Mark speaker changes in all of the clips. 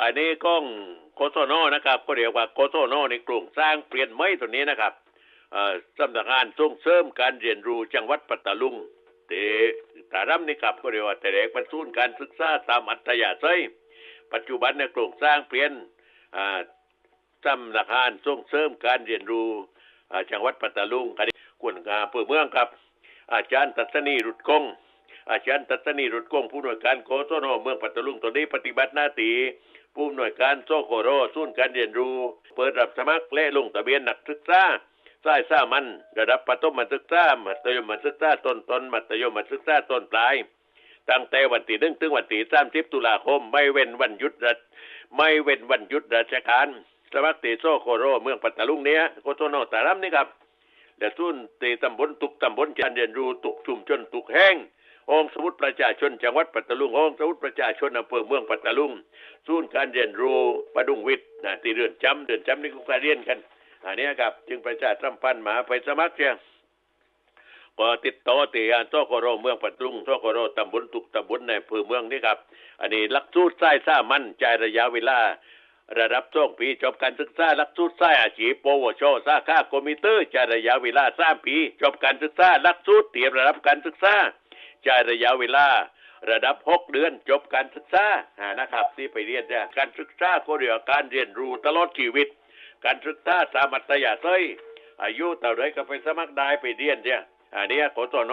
Speaker 1: อันนี้ก้องโคโซโนนะครับ ก็เรียกว่าโคโซโนในกลุ่มสร้างเปลี่ยนไม้ตัวนี้นะครับสำนักงานส่งเสริมการเรียนรู้จังหวัดปัตตาลุงเตตารัมนี่ครับก็เรียกว่าแต่เด็กบรรทุนการศึกษาตามอัตยาศัยปัจจุบันในกลุ่มสร้างเปลี่ยนสำนักงานส่งเสริมการเรียนรู้จังหวัดปัตตาลุงกันกวนกาเพื่อเมืองครับ อาจารย์ตัศนีรุดกงอาจารย์ตัศนีรุดกงผู้หน่วยการโคโซโนเมืองปัตตาลุงตอนนี้ปฏิบัติหน้าที่ ผู้หน่วยการโซโคโรศูนย์การเรียนรู้ เปิดรับสมัครและลงทะเบียนนักศึกษาสายสามันระดับประถมศึกษา มัธยมศึกษาต้นต้นมัธยมศึกษาต้นปลาย ตั้งแต่วันที่หนึ่งถึงวันที่สามสิบตุลาคม ไม่เว้นวันหยุดราชไม่เว้นวันหยุดราชการ สมัครตีโซโคโรเมืองปัตตาลุงเนี้ยโคโซโนตารัมนี่ครับและทุนตีตำบลตุกตำบลการเรียนรู้ตุกชุมชนตุกแห้ง องสมุทรประชาชนจังหวัดปัตตาลุงองสมุทรประชาชนอำเภอเมืองปัตตาลุงศูนย์การเรียนรู้ประดุงวิทย์นะที่เรือนจำเรือนจำนี่ก็การเรียนกันอันนี้ครับจึงประชาสัมพันธ์มาไปสมัครเชียงก็ติดต่อตีอันโซโคโรเมืองปัตตาลุงโซโคโรตำบลตุกตำบลในอำเภอเมืองนี่ครับ อันนี้ลักสูตรสายซ่ามันใจระยะเวลา ระดับช่วงปีจบการศึกษาลักสูตรสายอาชีพปวชสาขาคอมมิเตอร์จระยะเวลาสามปีจบการศึกษาลักสูตรเตรียมระดับการศึกษา จ่ายระยะเวลาระดับหกเดือนจบการศึกษานะครับที่ไปเรียนเนี่ยการศึกษาก็เรียกการเรียนรู้ตลอดชีวิต การศึกษาสามัตยาศัยอายุเท่าไรก็ไปสมัครได้ไปเรียนเนี่ยอันนี้โกโตโน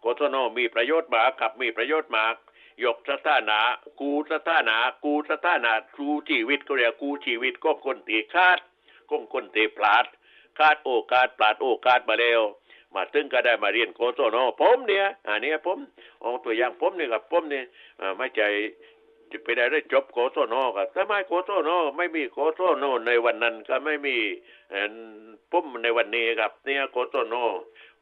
Speaker 1: โกโตโนมีประโยชน์มากกับมีประโยชน์มากยกสถานะกูสถานะกูสถานะกูชีวิตก็เรียกกูชีวิตก็คนตีคาดก็คนตีพลาดคาดโอกาสพลาดโอกาสมาแล้ว มาถึงก็ได้มาเรียนโคโซโนผมเนี่ยอันนี้ผมเอาตัวอย่างผมเนี่ยกับผมเนี่ยไม่ใจจะไปได้ได้จบโคโซโนกับถ้าไม่โคโซโนไม่มีโคโซโนในวันนั้นก็ไม่มีเอ่อผมในวันนี้ครับเนี่ยโคโซโน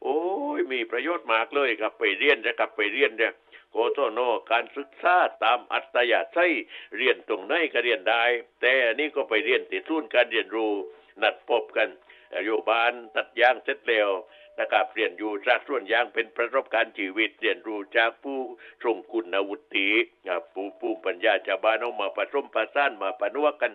Speaker 1: โอ้ยมีประโยชน์มากเลยครับไปเรียนจะกลับไปเรียนเนี่ยโกโตโนการศึกษาตามอัตยาศัยเรียนตรงไหนก็เรียนได้ แต่นนี้ก็ไปเรียนที่ศูนการเรียนรู้นัดพบกันอยู่บ้านตัดยางเสร็จแล้ว นะครับเรียนอยู่จากส่วนยางเป็นประสบการณ์ชีวิตเรียนรู้จากผู้ทรงคุณวุฒิผู้ผู้ปัญญาชาวบ้านออกมาผสมผสานมาปนวกกัน